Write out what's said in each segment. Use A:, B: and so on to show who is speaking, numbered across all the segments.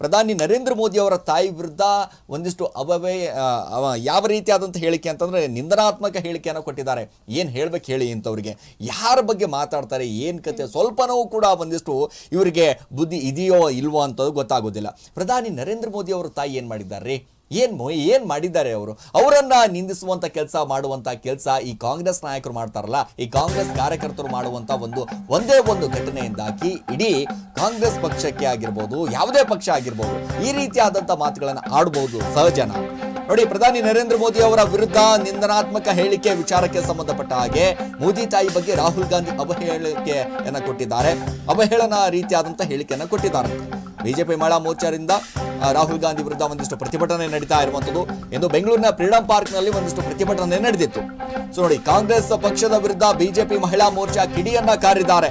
A: ಪ್ರಧಾನಿ ನರೇಂದ್ರ ಮೋದಿ ಅವರ ತಾಯಿ ವಿರುದ್ಧ ಒಂದಿಷ್ಟು ಅವವೇ ಅವ ಯಾವ ರೀತಿಯಾದಂಥ ಹೇಳಿಕೆ ಅಂತಂದರೆ ನಿಂದನಾತ್ಮಕ ಹೇಳಿಕೆಯನ್ನು ಕೊಟ್ಟಿದ್ದಾರೆ. ಏನು ಹೇಳಬೇಕು ಹೇಳಿ ಇಂಥವ್ರಿಗೆ. ಯಾರ ಬಗ್ಗೆ ಮಾತಾಡ್ತಾರೆ, ಏನು ಕತೆ, ಸ್ವಲ್ಪನೂ ಕೂಡ ಒಂದಿಷ್ಟು ಇವರಿಗೆ ಬುದ್ಧಿ ಇದೆಯೋ ಇಲ್ವೋ ಅಂತದ್ದು ಗೊತ್ತಾಗೋದಿಲ್ಲ. ಪ್ರಧಾನಿ ನರೇಂದ್ರ ಮೋದಿ ಅವರ ತಾಯಿ ಏನು ಮಾಡಿದ್ದಾರೆ? ಏನು ಏನು ಮಾಡಿದ್ದಾರೆ ಅವರು? ಅವರನ್ನು ನಿಂದಿಸುವಂಥ ಕೆಲಸ ಮಾಡುವಂಥ ಕೆಲಸ ಈ ಕಾಂಗ್ರೆಸ್ ನಾಯಕರು ಮಾಡ್ತಾರಲ್ಲ, ಈ ಕಾಂಗ್ರೆಸ್ ಕಾರ್ಯಕರ್ತರು ಮಾಡುವಂಥ ಒಂದು, ಒಂದೇ ಒಂದು ಘಟನೆಯಿಂದಾಗಿ ಇಡೀ ಕಾಂಗ್ರೆಸ್ ಪಕ್ಷಕ್ಕೆ ಆಗಿರ್ಬೋದು, ಯಾವುದೇ ಪಕ್ಷ ಆಗಿರ್ಬೋದು, ಈ ರೀತಿಯಾದಂಥ ಮಾತುಗಳನ್ನು ಆಡ್ಬೋದು ಸಹಜನ. ನೋಡಿ, ಪ್ರಧಾನಿ ನರೇಂದ್ರ ಮೋದಿ ಅವರ ವಿರುದ್ಧ ನಿಂದನಾತ್ಮಕ ಹೇಳಿಕೆ, ವಿಚಾರಕ್ಕೆ ಸಂಬಂಧಪಟ್ಟ ಹಾಗೆ ಮೋದಿ ತಾಯಿ ಬಗ್ಗೆ ರಾಹುಲ್ ಗಾಂಧಿ ಅವಹೇಳಿಕೆಯನ್ನ ಕೊಟ್ಟಿದ್ದಾರೆ. ಅವಹೇಳನ ರೀತಿಯಾದಂತಹ ಹೇಳಿಕೆಯನ್ನ ಕೊಟ್ಟಿದ್ದಾರೆ. ಬಿಜೆಪಿ ಮಹಿಳಾ ಮೋರ್ಚಾದಿಂದ ರಾಹುಲ್ ಗಾಂಧಿ ವಿರುದ್ಧ ಒಂದಿಷ್ಟು ಪ್ರತಿಭಟನೆ ನಡೀತಾ ಇರುವಂತದ್ದು. ಎಂದು ಬೆಂಗಳೂರಿನ ಫ್ರೀಡಂ ಪಾರ್ಕ್ನಲ್ಲಿ ಒಂದಿಷ್ಟು ಪ್ರತಿಭಟನೆ ನಡೆದಿತ್ತು. ಸೊ ನೋಡಿ, ಕಾಂಗ್ರೆಸ್ ಪಕ್ಷದ ವಿರುದ್ಧ ಬಿಜೆಪಿ ಮಹಿಳಾ ಮೋರ್ಚಾ ಕಿಡಿಯನ್ನ ಕಾರಿದ್ದಾರೆ.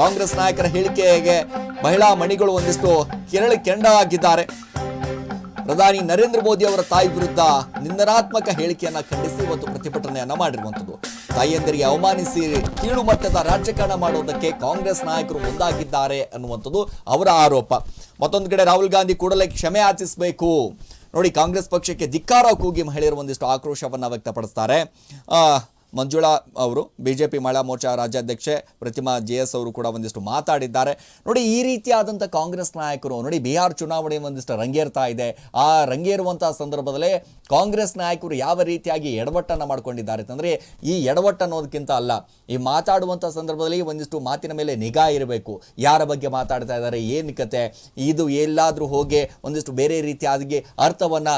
A: ಕಾಂಗ್ರೆಸ್ ನಾಯಕರ ಹೇಳಿಕೆಗೆ ಮಹಿಳಾ ಮಣಿಗಳು ಒಂದಿಷ್ಟು ಕೆರಳಿ ಕೆಂಡಾಗಿದ್ದಾರೆ ಪ್ರಧಾನಿ ನರೇಂದ್ರ ಮೋದಿ ಅವರ ತಾಯಿ ವಿರುದ್ಧ ನಿಂದನಾತ್ಮಕ ಹೇಳಿಕೆಯನ್ನ ಖಂಡಿಸಿ ಇವತ್ತು ಪ್ರತಿಭಟನೆಯನ್ನ ಮಾಡಿರುವಂತದ್ದು ತಾಯಿಯಂದರಿಗೆ ಅವಮಾನಿಸಿ ಕೀಳು ಮಟ್ಟದ ರಾಜಕಾರಣ ಮಾಡುವುದಕ್ಕೆ ಕಾಂಗ್ರೆಸ್ ನಾಯಕರು ಮುಂದಾಗಿದ್ದಾರೆ ಅನ್ನುವಂಥದ್ದು ಅವರ ಆರೋಪ. ಮತ್ತೊಂದು ಕಡೆ ರಾಹುಲ್ ಗಾಂಧಿ ಕೂಡಲೇ ಕ್ಷಮೆ ಆಚಿಸಬೇಕು ನೋಡಿ, ಕಾಂಗ್ರೆಸ್ ಪಕ್ಷಕ್ಕೆ ಧಿಕ್ಕಾರ ಕೂಗಿ ಮಹಿಳೆಯರು ಒಂದಿಷ್ಟು ಆಕ್ರೋಶವನ್ನು ವ್ಯಕ್ತಪಡಿಸ್ತಾರೆ. ಮಂಜುಳಾ ಅವರು, ಬಿಜೆಪಿ ಮಹಿಳಾ ಮೋರ್ಚಾ ರಾಜ್ಯಾಧ್ಯಕ್ಷೆ ಪ್ರತಿಮಾ ಜೆ ಎಸ್ ಅವರು ಕೂಡ ಒಂದಿಷ್ಟು ಮಾತಾಡಿದ್ದಾರೆ. ನೋಡಿ, ಈ ರೀತಿಯಾದಂಥ ಕಾಂಗ್ರೆಸ್ ನಾಯಕರು, ನೋಡಿ, ಬಿಹಾರ್ ಚುನಾವಣೆ ಒಂದಿಷ್ಟು ರಂಗೇರ್ತಾ ಇದೆ. ಆ ರಂಗೇರುವಂತಹ ಸಂದರ್ಭದಲ್ಲೇ ಕಾಂಗ್ರೆಸ್ ನಾಯಕರು ಯಾವ ರೀತಿಯಾಗಿ ಎಡವಟ್ಟನ್ನು ಮಾಡ್ಕೊಂಡಿದ್ದಾರೆ ಅಂತಂದರೆ, ಈ ಎಡವಟ್ಟು ಅನ್ನೋದಕ್ಕಿಂತ ಅಲ್ಲ, ಈ ಮಾತಾಡುವಂಥ ಸಂದರ್ಭದಲ್ಲಿ ಒಂದಿಷ್ಟು ಮಾತಿನ ಮೇಲೆ ನಿಗಾ ಇರಬೇಕು. ಯಾರ ಬಗ್ಗೆ ಮಾತಾಡ್ತಾ ಇದ್ದಾರೆ, ಏನು ಕತೆ, ಇದು ಎಲ್ಲಾದರೂ ಹೋಗಿ ಒಂದಿಷ್ಟು ಬೇರೆ ರೀತಿಯಾಗಿ ಅರ್ಥವನ್ನು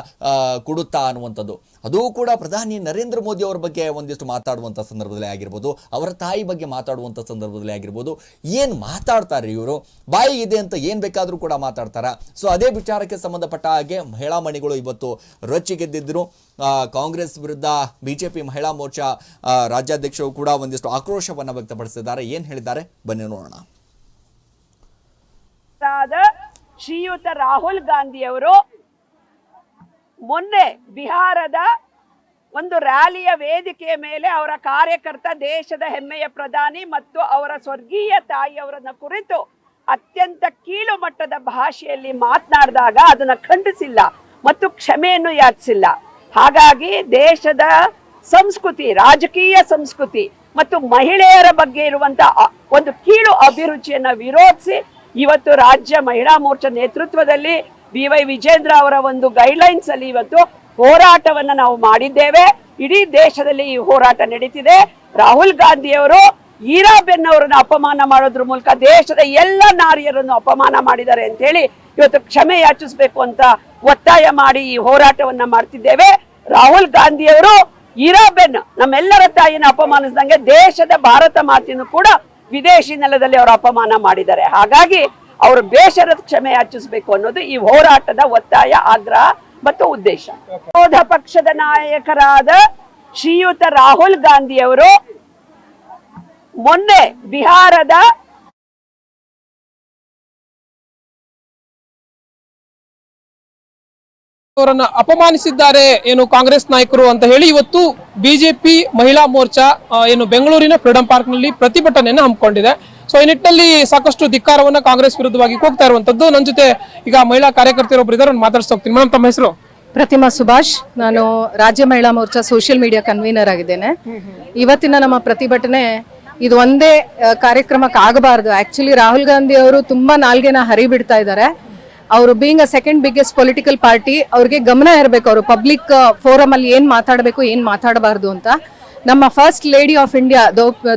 A: ಕೊಡುತ್ತಾ ಅನ್ನುವಂಥದ್ದು. ಅದು ಕೂಡ ಪ್ರಧಾನಿ ನರೇಂದ್ರ ಮೋದಿ ಅವರ ಬಗ್ಗೆ ಒಂದಿಷ್ಟು ಮಾತಾಡುವಂಥ ಸಂದರ್ಭದಲ್ಲಿ ಆಗಿರ್ಬೋದು, ಅವರ ತಾಯಿ ಬಗ್ಗೆ ಮಾತಾಡುವಂಥ ಸಂದರ್ಭದಲ್ಲಿ ಆಗಿರ್ಬೋದು, ಏನು ಮಾತಾಡ್ತಾರೆ ಇವರು, ಬಾಯಿ ಇದೆ ಅಂತ ಏನು ಬೇಕಾದರೂ ಕೂಡ ಮಾತಾಡ್ತಾರಾ. ಸೊ ಅದೇ ವಿಚಾರಕ್ಕೆ ಸಂಬಂಧಪಟ್ಟ ಹಾಗೆ ಮಹಿಳಾ ಮಣಿಗಳು ಇವತ್ತು ರೊಚ್ಚಿಗೆದ್ದಿದ್ದರು ಗೆದ್ದಿದ್ದರು ಕಾಂಗ್ರೆಸ್ ವಿರುದ್ಧ ಬಿಜೆಪಿ ಮಹಿಳಾ ಮೋರ್ಚಾ ರಾಜ್ಯಾಧ್ಯಕ್ಷರು ಕೂಡ ಒಂದಿಷ್ಟು ಆಕ್ರೋಶವನ್ನು ವ್ಯಕ್ತಪಡಿಸಿದ್ದಾರೆ. ಏನು ಹೇಳಿದ್ದಾರೆ? ಬನ್ನಿ ನೋಡೋಣ.
B: ಶ್ರೀಯುತ ರಾಹುಲ್ ಗಾಂಧಿಯವರು ಮೊನ್ನೆ ಬಿಹಾರದ ಒಂದು ರ್ಯಾಲಿಯ ವೇದಿಕೆಯ ಮೇಲೆ ಅವರ ಕಾರ್ಯಕರ್ತ, ದೇಶದ ಹೆಮ್ಮೆಯ ಪ್ರಧಾನಿ ಮತ್ತು ಅವರ ಸ್ವರ್ಗೀಯ ತಾಯಿಯವರನ್ನ ಕುರಿತು ಅತ್ಯಂತ ಕೀಳು ಮಟ್ಟದ ಭಾಷೆಯಲ್ಲಿ ಮಾತನಾಡಿದಾಗ ಅದನ್ನ ಖಂಡಿಸಿಲ್ಲ ಮತ್ತು ಕ್ಷಮೆಯನ್ನು ಯಾಚಿಸಿಲ್ಲ. ಹಾಗಾಗಿ ದೇಶದ ಸಂಸ್ಕೃತಿ, ರಾಜಕೀಯ ಸಂಸ್ಕೃತಿ ಮತ್ತು ಮಹಿಳೆಯರ ಬಗ್ಗೆ ಇರುವಂತ ಒಂದು ಕೀಳು ಅಭಿರುಚಿಯನ್ನ ವಿರೋಧಿಸಿ ಇವತ್ತು ರಾಜ್ಯ ಮಹಿಳಾ ಮೋರ್ಚಾ ನೇತೃತ್ವದಲ್ಲಿ ಬಿ ವೈ ವಿಜೇಂದ್ರ ಅವರ ಒಂದು ಗೈಡ್ಲೈನ್ಸ್ ಅಲ್ಲಿ ಇವತ್ತು ಹೋರಾಟವನ್ನು ನಾವು ಮಾಡಿದ್ದೇವೆ. ಇಡೀ ದೇಶದಲ್ಲಿ ಈ ಹೋರಾಟ ನಡೀತಿದೆ. ರಾಹುಲ್ ಗಾಂಧಿಯವರು ಈರಾಬೆನ್ ಅವರನ್ನ ಅಪಮಾನ ಮಾಡೋದ್ರ ಮೂಲಕ ದೇಶದ ಎಲ್ಲ ನಾರಿಯರನ್ನು ಅಪಮಾನ ಮಾಡಿದ್ದಾರೆ ಅಂತ ಹೇಳಿ ಇವತ್ತು ಕ್ಷಮೆ ಯಾಚಿಸಬೇಕು ಅಂತ ಒತ್ತಾಯ ಮಾಡಿ ಈ ಹೋರಾಟವನ್ನ ಮಾಡ್ತಿದ್ದೇವೆ. ರಾಹುಲ್ ಗಾಂಧಿಯವರು ಈರಾಬೆನ್ ನಮ್ಮೆಲ್ಲರ ತಾಯಿನ ಅಪಮಾನಿಸಿದಂಗೆ ದೇಶದ ಭಾರತ ಮಾತಿನೂ ಕೂಡ ವಿದೇಶಿ ನೆಲದಲ್ಲಿ ಅವರು ಅಪಮಾನ ಮಾಡಿದ್ದಾರೆ. ಹಾಗಾಗಿ ಅವರು ಬೇಷರದ ಕ್ಷಮೆ ಯಾಚಿಸಬೇಕು ಅನ್ನೋದು ಈ ಹೋರಾಟದ ಒತ್ತಾಯ, ಆಗ್ರಹ ಮತ್ತು ಉದ್ದೇಶ. ವಿರೋಧ ಪಕ್ಷದ ನಾಯಕರಾದ ಶ್ರೀಯುತ ರಾಹುಲ್ ಗಾಂಧಿ ಅವರು ಮೊನ್ನೆ ಬಿಹಾರದ
C: ಅವರನ್ನ ಅಪಮಾನಿಸಿದ್ದಾರೆ ಏನು ಕಾಂಗ್ರೆಸ್ ನಾಯಕರು ಅಂತ ಹೇಳಿ ಇವತ್ತು ಬಿಜೆಪಿ ಮಹಿಳಾ ಮೋರ್ಚಾ ಏನು ಬೆಂಗಳೂರಿನ ಫ್ರೀಡಂ ಪಾರ್ಕ್ನಲ್ಲಿ ಪ್ರತಿಭಟನೆಯನ್ನು ಹಮ್ಮಿಕೊಂಡಿದೆ. ಸೊ ಈ ನಿಟ್ಟಿನಲ್ಲಿ ಸಾಕಷ್ಟು ಧಿಕ್ಕಾರವನ್ನ ಕಾಂಗ್ರೆಸ್ ವಿರುದ್ಧವಾಗಿ ಹೋಗ್ತಾ ಇರುವಂತದ್ದು. ನನ್ನ ಜೊತೆ ಈಗ ಮಹಿಳಾ ಕಾರ್ಯಕರ್ತರೊಬ್ರು ಇದ್ದಾರೆ ಮಾತಾಡ್ಸ್ತಾ ಹೋಗ್ತೀನಿ. ಮೇಡಮ್, ತಮ್ಮ ಹೆಸರು?
D: ಪ್ರತಿಮಾ ಸುಭಾಷ್. ನಾನು ರಾಜ್ಯ ಮಹಿಳಾ ಮೋರ್ಚಾ ಸೋಷಿಯಲ್ ಮೀಡಿಯಾ ಕನ್ವೀನರ್ ಆಗಿದ್ದೇನೆ. ಇವತ್ತಿನ ನಮ್ಮ ಪ್ರತಿಭಟನೆ ಇದು ಒಂದೇ ಕಾರ್ಯಕ್ರಮಕ್ಕೆ ಆಗಬಾರ್ದು. ಆಕ್ಚುಲಿ ರಾಹುಲ್ ಗಾಂಧಿ ಅವರು ತುಂಬಾ ನಾಲ್ಗೆನ ಹರಿಬಿಡ್ತಾ ಇದ್ದಾರೆ. ಅವರು being a second biggest political party ಅವ್ರಿಗೆ ಗಮನ ಇರಬೇಕು. ಅವರು ಪಬ್ಲಿಕ್ ಫೋರಮ್ ಅಲ್ಲಿ ಏನ್ ಮಾತಾಡಬೇಕು, ಏನ್ ಮಾತಾಡಬಾರ್ದು ಅಂತ. ನಮ್ಮ first lady of India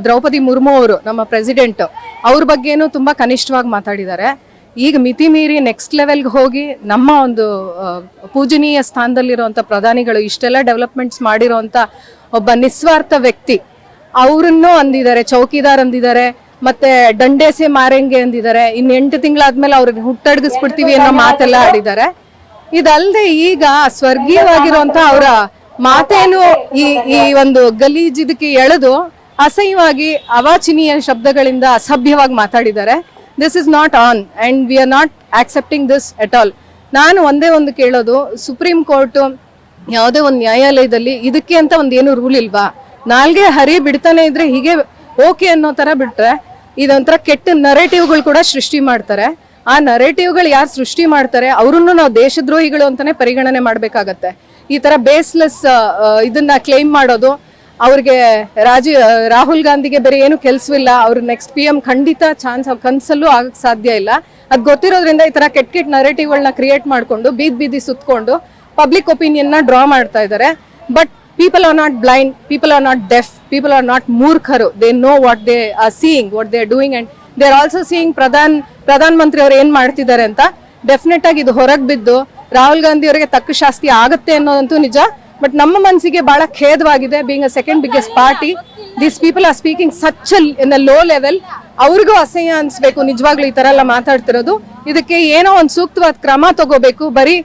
D: Draupadi Murmu ಅವರು, ನಮ್ಮ ಪ್ರೆಸಿಡೆಂಟ್ ಅವ್ರ ಬಗ್ಗೆನೂ ತುಂಬಾ ಕನಿಷ್ಠವಾಗಿ ಮಾತಾಡಿದ್ದಾರೆ. ಈಗ ಮಿತಿ ಮೀರಿ ನೆಕ್ಸ್ಟ್ ಲೆವೆಲ್ಗೆ ಹೋಗಿ ನಮ್ಮ ಒಂದು ಪೂಜನೀಯ ಸ್ಥಾನದಲ್ಲಿರುವಂಥ ಪ್ರಧಾನಿಗಳು ಇಷ್ಟೆಲ್ಲ ಡೆವಲಪ್ಮೆಂಟ್ಸ್ ಮಾಡಿರುವಂಥ ಒಬ್ಬ ನಿಸ್ವಾರ್ಥ ವ್ಯಕ್ತಿ. ಅವರನ್ನು ಅಂದಿದ್ದಾರೆ, ಚೌಕಿದಾರ್ ಅಂದಿದ್ದಾರೆ, ಮತ್ತೆ ದಂಡೇಸೆ ಮಾರಂಗೆ ಅಂದಿದ್ದಾರೆ. ಇನ್ ಎಂಟು ತಿಂಗಳಾದ್ಮೇಲೆ ಅವ್ರಿಗೆ ಹುಟ್ಟಡಗಿಸ್ಬಿಡ್ತೀವಿ ಅನ್ನೋ ಮಾತೆಲ್ಲ ಆಡಿದ್ದಾರೆ. ಇದಲ್ಲದೆ ಈಗ ಸ್ವರ್ಗೀಯವಾಗಿರುವಂತ ಅವರ ಮಾತೇನು ಈ ಈ ಒಂದು ಗಲೀಜ್ ಇದಕ್ಕೆ ಎಳೆದು ಅಸಹ್ಯವಾಗಿ ಅವಾಚಿನೀಯ ಶಬ್ದಗಳಿಂದ ಅಸಭ್ಯವಾಗಿ ಮಾತಾಡಿದ್ದಾರೆ. This is not on and we are not accepting this at all ನಾನು ಒಂದೇ ಒಂದು ಕೇಳೋದು ಸುಪ್ರೀಂ ಕೋರ್ಟು ಯಾವುದೇ ಒಂದು ನ್ಯಾಯಾಲಯದಲ್ಲಿ ಇದಕ್ಕೆ ಅಂತ ಒಂದು ಏನು ರೂಲ್ ಇಲ್ವಾ? ನಾಲ್ಗೆ ಹರಿ ಬಿಡ್ತಾನೆ ಇದ್ರೆ ಹೀಗೆ ಓಕೆ ಅನ್ನೋ ತರ ಬಿಟ್ರೆ ಇದೊಂಥರ ಕೆಟ್ಟ ನರೇಟಿವ್ಗಳು ಕೂಡ ಸೃಷ್ಟಿ ಮಾಡ್ತಾರೆ. ಆ ನರೇಟಿವ್ಗಳು ಯಾರು ಸೃಷ್ಟಿ ಮಾಡ್ತಾರೆ, ಅವ್ರನ್ನು ನಾವು ದೇಶದ್ರೋಹಿಗಳು ಅಂತಾನೆ ಪರಿಗಣನೆ ಮಾಡ್ಬೇಕಾಗತ್ತೆ. ಈ ತರ ಬೇಸ್ಲೆಸ್ ಇದನ್ನ ಕ್ಲೈಮ್ ಮಾಡೋದು, ಅವ್ರಿಗೆ ರಾಜೀವ್ ರಾಹುಲ್ ಗಾಂಧಿಗೆ ಬೇರೆ ಏನು ಕೆಲಸವಿಲ್ಲ, ಅವ್ರು ನೆಕ್ಸ್ಟ್ ಪಿ ಎಂ ಖಂಡಿತ ಚಾನ್ಸ್ ಕನ್ಸಲ್ಲೂ ಆಗಕ್ಕೆ ಸಾಧ್ಯ ಇಲ್ಲ. ಅದು ಗೊತ್ತಿರೋದ್ರಿಂದ ಈ ತರ ಕೆಟ್ಟ ಕೆಟ್ಟ ನರೇಟಿವ್ಗಳನ್ನ ಕ್ರಿಯೇಟ್ ಮಾಡ್ಕೊಂಡು, ಬೀದಿ ಬೀದಿ ಸುತ್ಕೊಂಡು ಪಬ್ಲಿಕ್ ಒಪಿನಿಯನ್ನ ಡ್ರಾ ಮಾಡ್ತಾ ಇದ್ದಾರೆ but people are not blind people are not deaf people are not ಮೂರ್ಖರು. They know what they are seeing what they are doing and they are also seeing Pradhan, ಪ್ರಧಾನ ಮಂತ್ರಿ ಅವ್ರು ಏನ್ ಮಾಡ್ತಿದ್ದಾರೆ ಅಂತ? ಡೆಫಿನೆಟ್ ಆಗಿ ಇದು ಹೊರಗೆ ಬಿದ್ದು ರಾಹುಲ್ ಗಾಂಧಿ ಅವರಿಗೆ ತಕ್ಕ ಶಾಸ್ತಿ ಆಗುತ್ತೆ ಅನ್ನೋದಂತೂ ನಿಜ. ಬಟ್ ನಮ್ಮ ಮನಸ್ಸಿಗೆ ಬಹಳ ಖೇದವಾಗಿದೆ being a second biggest party these people are speaking such in a low level ಅವ್ರಿಗೂ ಅಸಹ್ಯ ಅನ್ಸ್ಬೇಕು. ನಿಜವಾಗ್ಲೂ ಈ ತರ ಎಲ್ಲ ಮಾತಾಡ್ತಿರೋದು. ಇದಕ್ಕೆ ಏನೋ ಒಂದು ಸೂಕ್ತವಾದ ಕ್ರಮ ತಗೋಬೇಕು. ಬರೀ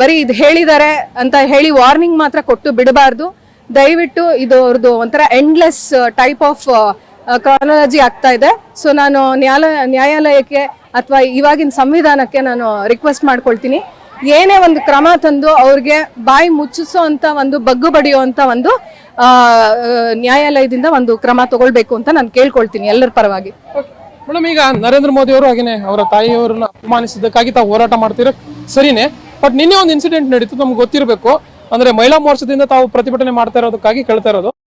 D: ಬರೀ ಇದು ಹೇಳಿದ್ದಾರೆ ಅಂತ ಹೇಳಿ ವಾರ್ನಿಂಗ್ ಮಾತ್ರ ಕೊಟ್ಟು ಬಿಡಬಾರ್ದು. ದಯವಿಟ್ಟು ಇದು ಅವ್ರದ್ದು ಒಂಥರ ಎಂಡ್ಲೆಸ್ ಟೈಪ್ ಆಫ್ ಕ್ರಾನಾಲಜಿ ಆಗ್ತಾ ಇದೆ. ಸೊ ನಾನು ನ್ಯಾಯಾಲಯ ನ್ಯಾಯಾಲಯಕ್ಕೆ ಅಥವಾ ಇವಾಗಿನ ಸಂವಿಧಾನಕ್ಕೆ ನಾನು ರಿಕ್ವೆಸ್ಟ್ ಮಾಡ್ಕೊಳ್ತೀನಿ. ಏನೇ ಒಂದು ಕ್ರಮ ತಂದು ಅವ್ರಿಗೆ ಬಾಯಿ ಮುಚ್ಚಿಸೋ ಅಂತ ಒಂದು ಬಗ್ಗು ಬಡಿಯೋ ಅಂತ ಒಂದು ಆ, ಆ, ನ್ಯಾಯಾಲಯದಿಂದ ಒಂದು ಕ್ರಮ ತಗೊಳ್ಬೇಕು ಅಂತ ನಾನು ಕೇಳ್ಕೊಳ್ತೀನಿ ಎಲ್ಲರ ಪರವಾಗಿ.
C: ಮೇಡಮ್ ಈಗ ನರೇಂದ್ರ ಮೋದಿ ಅವರು ಹಾಗೇನೆ ಅವರ ತಾಯಿಯವರನ್ನ ಅಪಮಾನಿಸಿದ್ದಕ್ಕಾಗಿ ತಾವು ಹೋರಾಟ ಮಾಡ್ತಿರೋ? ಸರಿನೇ. ಬಟ್ ನಿನ್ನೆ ಒಂದು ಇನ್ಸಿಡೆಂಟ್ ನಡೀತು ನಮ್ಗೆ ಗೊತ್ತಿರಬೇಕು. ಅಂದ್ರೆ ಮಹಿಳಾ ಮೋರ್ಚಾದಿಂದ ತಾವು ಪ್ರತಿಭಟನೆ ಮಾಡ್ತಾ ಇರೋದಕ್ಕಾಗಿ ಕೇಳ್ತಾ ಇರೋದು.